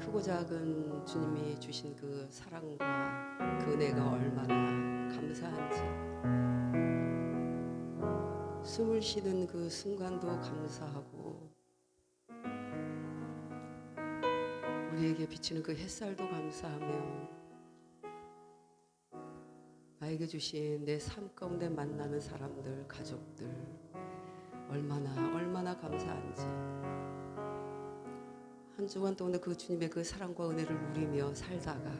크고 작은 주님이 주신 그 사랑과 그 은혜가 얼마나 감사한지. 숨을 쉬는 그 순간도 감사하고 우리에게 비치는 그 햇살도 감사하며 나에게 주신 내 삶 가운데 만나는 사람들, 가족들 얼마나 얼마나 감사한지 한 주간 동안 그 주님의 그 사랑과 은혜를 누리며 살다가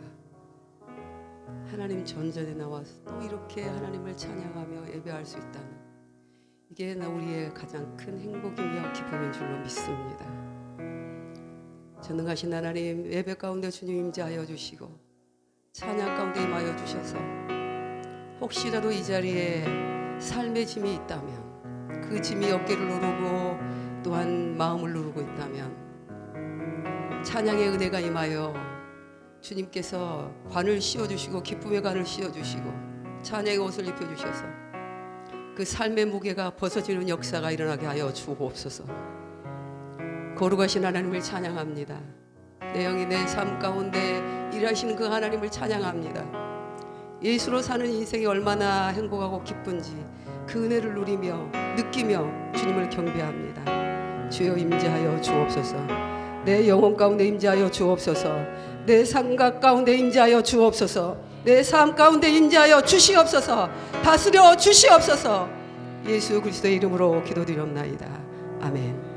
하나님 전전에 나와서 또 이렇게 하나님을 찬양하며 예배할 수 있다는 이게 나 우리의 가장 큰 행복이며 기쁨인 줄로 믿습니다. 전능하신 하나님 예배 가운데 주님 임재하여 주시고 찬양 가운데 임하여 주셔서 혹시라도 이 자리에 삶의 짐이 있다면 그 짐이 어깨를 누르고 또한 마음을 누르고 찬양의 은혜가 임하여 주님께서 관을 씌워주시고 기쁨의 관을 씌워주시고 찬양의 옷을 입혀주셔서 그 삶의 무게가 벗어지는 역사가 일어나게 하여 주옵소서. 거룩하신 하나님을 찬양합니다. 내 영이 내 삶 가운데 일하시는 그 하나님을 찬양합니다. 예수로 사는 인생이 얼마나 행복하고 기쁜지 그 은혜를 누리며 느끼며 주님을 경배합니다. 주여 임재하여 주옵소서 내 영혼 가운데 임재하여 주옵소서. 내 생각 가운데 임재하여 주옵소서. 내 삶 가운데 임재하여 주시옵소서. 다스려 주시옵소서. 예수 그리스도의 이름으로 기도드렸나이다. 아멘